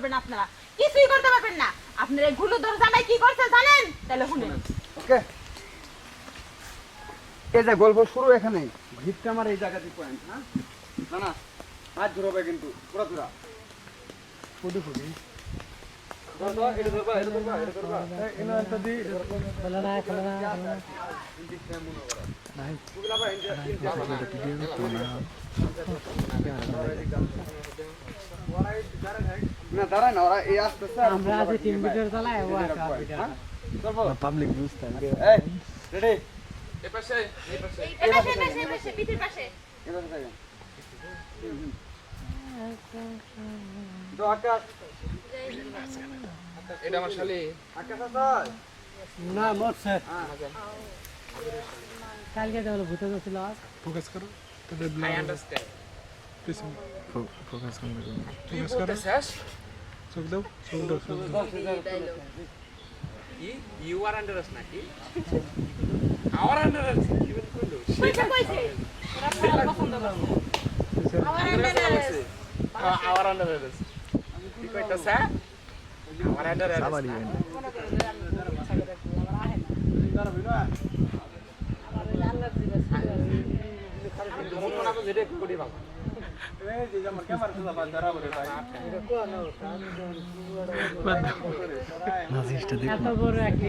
করবেন আপনারা? কিছুই করতে পারবেন না। আপনার এই ঘুলো ধরে জামাই কি করছে জানেন? তাহলে শুনেন। ওকে। এই যে গল্প শুরু এখানে ভিতটা আমার এই জায়গাতে পয়েন্ট হ্যাঁ? না না হাত ধরবে কিন্তু। পুরো পুরা ফুটি ফুটি। না দাঁড়ায় না ওরা এই আসতেছে আমরা আজ টিম ভিডিও চালাই ও একা পাবলিক বুঝতে এই রেডি এই পাশে এই পাশে এই পাশে পিঠের পাশে। এবার থাকেন। তো আকাশ। এটা আমার শালি। আকাশ আছে না মরছে। হ্যাঁ। কালকে যেগুলো ভূতে গেছিল ফোকাস করো। তাদের আই আন্ডারস্ট্যান্ড ফোকাস করো। তুই বলতেছিস? চোখ দাও চোখ দাও চোখ দাও। কি ইউ আর আন্ডার আস নাকি? আওয়ার আন্ডার আস কি বল কইলো কইছে? কইছে পড়া পছন্দ আন্ডারে আওয়ার আন্ডার আস কি কইতাছ? আওয়ার আস তো ভাই এত বড় একটা